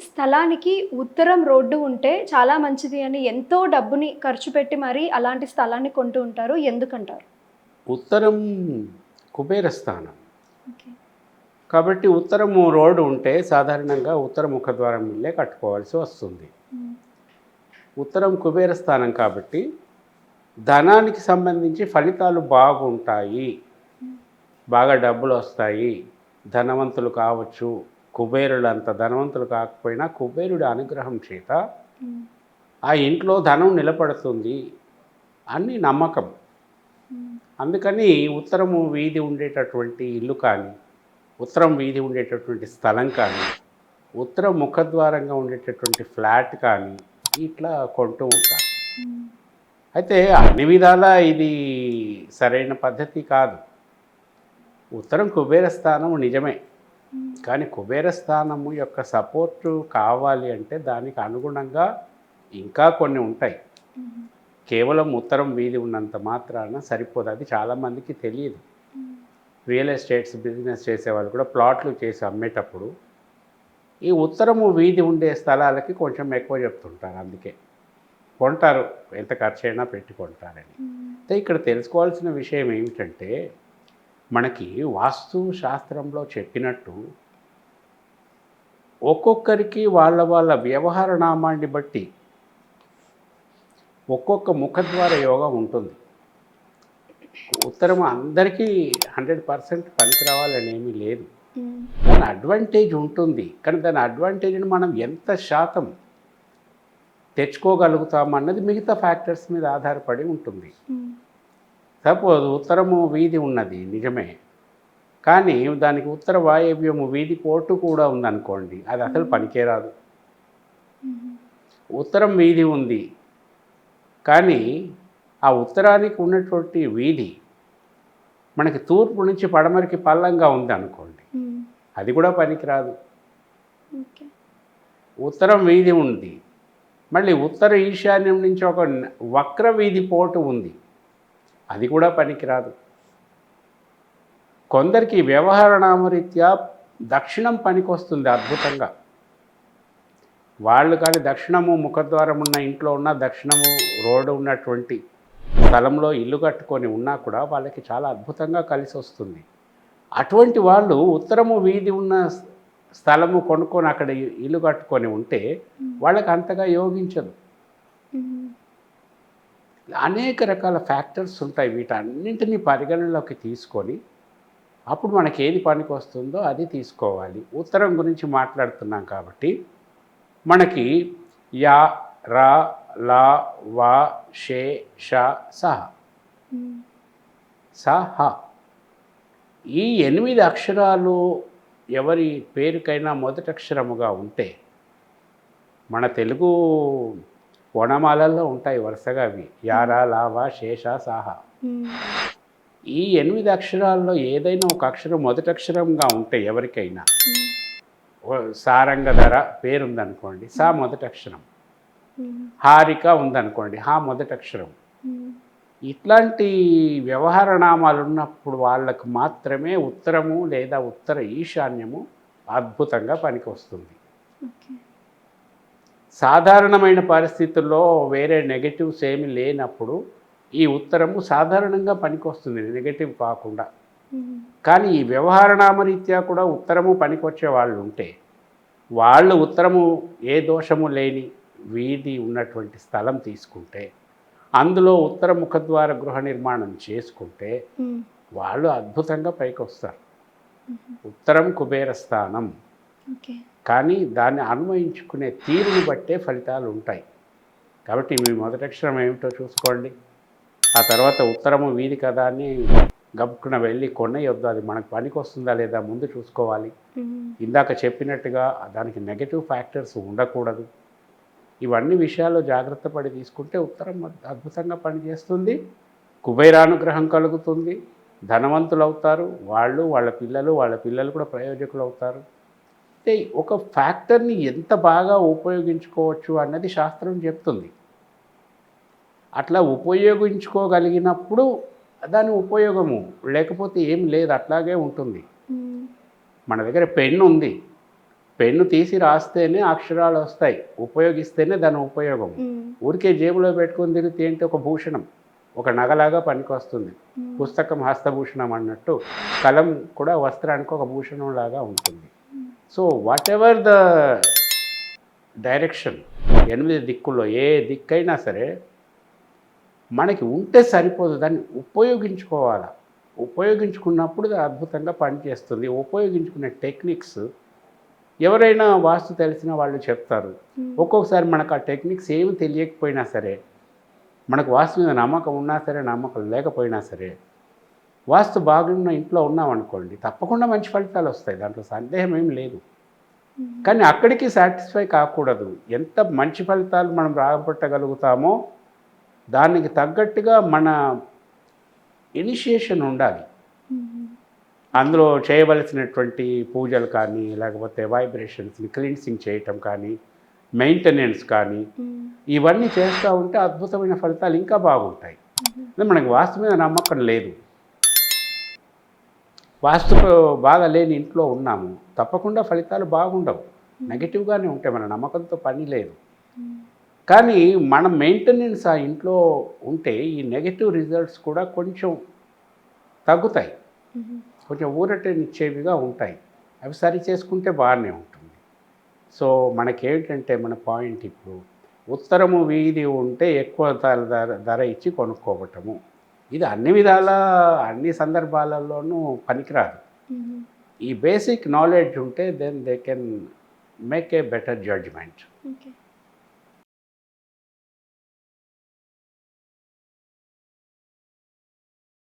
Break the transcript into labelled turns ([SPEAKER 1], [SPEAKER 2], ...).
[SPEAKER 1] స్థలానికి ఉత్తరం రోడ్డు ఉంటే చాలా మంచిది అని ఎంతో డబ్బుని ఖర్చు పెట్టి మరీ అలాంటి స్థలాన్ని కొంటూ ఉంటారు. ఎందుకంటారు?
[SPEAKER 2] ఉత్తరం కుబేర స్థానం. కాబట్టి ఉత్తరము రోడ్డు ఉంటే సాధారణంగా ఉత్తర ముఖద్వారం ఇల్లే కట్టుకోవాల్సి వస్తుంది. ఉత్తరం కుబేర స్థానం కాబట్టి ధనానికి సంబంధించి ఫలితాలు బాగుంటాయి. బాగా డబ్బులు వస్తాయి. ధనవంతులు కావచ్చు. కుబేరుడు అంత ధనవంతులు కాకపోయినా కుబేరుడి అనుగ్రహం చేత ఆ ఇంట్లో ధనం నిలబడుతుంది అని నమ్మకం. అందుకని ఉత్తరము వీధి ఉండేటటువంటి ఇల్లు కానీ ఉత్తరం వీధి ఉండేటటువంటి స్థలం కానీ ఉత్తర ముఖద్వారంగా ఉండేటటువంటి ఫ్లాట్ కానీ ఇట్లా కొంటూ ఉంటారు. అయితే అన్ని విధాలా ఇది సరైన పద్ధతి కాదు. ఉత్తరం కుబేర స్థానం నిజమే. కానీ కుబేర స్థానము యొక్క సపోర్టు కావాలి అంటే దానికి అనుగుణంగా ఇంకా కొన్ని ఉంటాయి. కేవలం ఉత్తరం వీధి ఉన్నంత మాత్రాన సరిపోదు. అది చాలామందికి తెలియదు. రియల్ ఎస్టేట్స్ బిజినెస్ చేసేవాళ్ళు కూడా ప్లాట్లు చేసి అమ్మేటప్పుడు ఈ ఉత్తరము వీధి ఉండే స్థలాలకి కొంచెం ఎక్కువ చెప్తుంటారు. అందుకే కొంటారు. ఎంత ఖర్చు అయినా పెట్టి కొంటారని. అయితే ఇక్కడ తెలుసుకోవాల్సిన విషయం ఏమిటంటే మనకి వాస్తు శాస్త్రంలో చెప్పినట్టు ఒక్కొక్కరికి వాళ్ళ వాళ్ళ వ్యవహార నామాన్ని బట్టి ఒక్కొక్క ముఖద్వార యోగం ఉంటుంది. ఉత్తరం అందరికీ హండ్రెడ్ పర్సెంట్ పనికి రావాలని ఏమీ లేదు. దాని అడ్వాంటేజ్ ఉంటుంది. కానీ దాని అడ్వాంటేజ్ని మనం ఎంత శాతం తెచ్చుకోగలుగుతాం అన్నది మిగతా ఫ్యాక్టర్స్ మీద ఆధారపడి ఉంటుంది. సపోజ్ ఉత్తరము వీధి ఉన్నది నిజమే. కానీ దానికి ఉత్తర వాయవ్యము వీధి పోటు కూడా ఉందనుకోండి అది అసలు పనికేరాదు ఉత్తరం వీధి ఉంది. కానీ ఆ ఉత్తరానికి ఉన్నటువంటి వీధి మనకి తూర్పు నుంచి పడమరికి పల్లంగా ఉంది అనుకోండి అది కూడా పనికిరాదు ఉత్తరం వీధి ఉంది. మళ్ళీ ఉత్తర ఈశాన్యం నుంచి ఒక వక్ర వీధి పోటు ఉంది. అది కూడా పనికిరాదు కొందరికి వ్యవహార నామరీత్యా దక్షిణం పనికొస్తుంది అద్భుతంగా. వాళ్ళు కానీ దక్షిణము ముఖద్వారం ఉన్న ఇంట్లో ఉన్న దక్షిణము రోడ్డు ఉన్నటువంటి స్థలంలో ఇల్లు కట్టుకొని ఉన్నా కూడా వాళ్ళకి చాలా అద్భుతంగా కలిసి వస్తుంది అటువంటి వాళ్ళు ఉత్తరము వీధి ఉన్న స్థలము కొనుక్కొని అక్కడ ఇల్లు కట్టుకొని ఉంటే వాళ్ళకి అంతగా యోగించదు. అనేక రకాల ఫ్యాక్టర్స్ ఉంటాయి. వీటన్నింటినీ పరిగణనలోకి తీసుకొని అప్పుడు మనకి ఏది పనికి వస్తుందో అది తీసుకోవాలి. ఉత్తరం గురించి మాట్లాడుతున్నాం కాబట్టి మనకి యా రా లా వా షే ష సహ. సహ. ఈ ఎనిమిది అక్షరాలు ఎవరి పేరుకైనా మొదటి అక్షరముగా ఉంటే మన తెలుగు వనమాలల్లో ఉంటాయి వరుసగా అవి. యారా లావా శేష సాహ. ఈ ఎనిమిది అక్షరాల్లో ఏదైనా ఒక అక్షరం మొదటి అక్షరంగా ఉంటే ఎవరికైనా. ఓ సారంగధర పేరుందనుకోండి సా మొదటి అక్షరం. హారిక ఉందనుకోండి హా మొదటి అక్షరం. ఇట్లాంటి వ్యవహార నామాలు ఉన్నప్పుడు వాళ్ళకు మాత్రమే ఉత్తరము లేదా ఉత్తర ఈశాన్యము అద్భుతంగా పనికి వస్తుంది సాధారణమైన పరిస్థితుల్లో వేరే నెగటివ్స్ ఏమి లేనప్పుడు ఈ ఉత్తరము సాధారణంగా పనికొస్తుంది నెగటివ్ కాకుండా. కానీ ఈ వ్యవహార నామరీత్యా కూడా ఉత్తరము పనికొచ్చే వాళ్ళు ఉంటే వాళ్ళు ఉత్తరము ఏ దోషము లేని వీధి ఉన్నటువంటి స్థలం తీసుకుంటే అందులో ఉత్తర ముఖద్వార గృహ నిర్మాణం చేసుకుంటే వాళ్ళు అద్భుతంగా పైకి వస్తారు ఉత్తరం కుబేర స్థానం. కానీ దాన్ని అన్వయించుకునే తీరుని బట్టే ఫలితాలు ఉంటాయి కాబట్టి మీ మొదటి అక్షరం ఏమిటో చూసుకోండి. ఆ తర్వాత ఉత్తరము వీధి కదా అని గబుక్కున వెళ్ళి కొనేయొద్దు అది మనకు పనికి వస్తుందా లేదా ముందు చూసుకోవాలి. ఇందాక చెప్పినట్టుగా దానికి నెగటివ్ ఫ్యాక్టర్స్ ఉండకూడదు. ఇవన్నీ విషయాలు జాగ్రత్త పడి తీసుకుంటే ఉత్తరం అద్భుతంగా పనిచేస్తుంది. కుబేరానుగ్రహం కలుగుతుంది. ధనవంతులు అవుతారు వాళ్ళు వాళ్ళ పిల్లలు వాళ్ళ పిల్లలు కూడా ప్రయోజకులు అవుతారు అంటే ఒక ఫ్యాక్టర్ని ఎంత బాగా ఉపయోగించుకోవచ్చు అన్నది శాస్త్రం చెప్తుంది. అట్లా ఉపయోగించుకోగలిగినప్పుడు దాని ఉపయోగము. లేకపోతే ఏం లేదు అట్లాగే ఉంటుంది. మన దగ్గర పెన్ను ఉంది. పెన్ను తీసి రాస్తేనే అక్షరాలు వస్తాయి. ఉపయోగిస్తేనే దాని ఉపయోగం. ఊరికే జేబులో పెట్టుకొని తిరిగితే ఏంటి? ఒక భూషణం. ఒక నగలాగా పనికొస్తుంది. పుస్తకం హస్తభూషణం అన్నట్టు కలం కూడా వస్త్రానికి ఒక భూషణం లాగా ఉంటుంది. So whatever the direction ఎనిమిది దిక్కుల్లో ఏ దిక్కైనా సరే మనకి ఉంటే సరిపోదు దాన్ని ఉపయోగించుకోవాలా? ఉపయోగించుకున్నప్పుడు అది అద్భుతంగా పనిచేస్తుంది. ఉపయోగించుకునే టెక్నిక్స్ ఎవరైనా వాస్తు తెలిసిన వాళ్ళు చెప్తారు. ఒక్కొక్కసారి మనకు ఆ టెక్నిక్స్ ఏమి తెలియకపోయినా సరే మనకు వాస్తు మీద నమ్మకం ఉన్నా సరే నమ్మకం లేకపోయినా సరే వాస్తు బాగున్న ఇంట్లో ఉన్నామనుకోండి తప్పకుండా మంచి ఫలితాలు వస్తాయి. దాంట్లో సందేహం ఏం లేదు. కానీ అక్కడికి సాటిస్ఫై కాకూడదు. ఎంత మంచి ఫలితాలు మనం రాబట్టగలుగుతామో దానికి తగ్గట్టుగా మన ఇనిషియేషన్ ఉండాలి. అందులో చేయవలసినటువంటి పూజలు కానీ లేకపోతే వైబ్రేషన్స్ని క్లీన్సింగ్ చేయటం కానీ మెయింటెనెన్స్ కానీ. ఇవన్నీ చేస్తూ ఉంటే అద్భుతమైన ఫలితాలు ఇంకా బాగుంటాయి. మనకి వాస్తు మీద నమ్మకం లేదు. వాస్తు బాగా లేని ఇంట్లో ఉన్నాము. తప్పకుండా ఫలితాలు బాగుండవు. నెగిటివ్గానే ఉంటాయి మన నమ్మకంతో పని లేదు. కానీ మన మెయింటెనెన్స్ ఆ ఇంట్లో ఉంటే ఈ నెగిటివ్ రిజల్ట్స్ కూడా కొంచెం తగ్గుతాయి. కొంచెం ఊరటనిచ్చేవిగా ఉంటాయి. అవి సరి చేసుకుంటే బాగానే ఉంటుంది. సో మనకేంటంటే మన పాయింట్ ఇప్పుడు ఉత్తరము వీధి ఉంటే ఎక్కువ ధర ధర ధర ఇచ్చి కొనుక్కోవటము. ఇది అన్ని విధాల అన్ని సందర్భాలలోనూ పనికిరాదు. ఈ బేసిక్ నాలెడ్జ్ ఉంటే then they can make a better judgement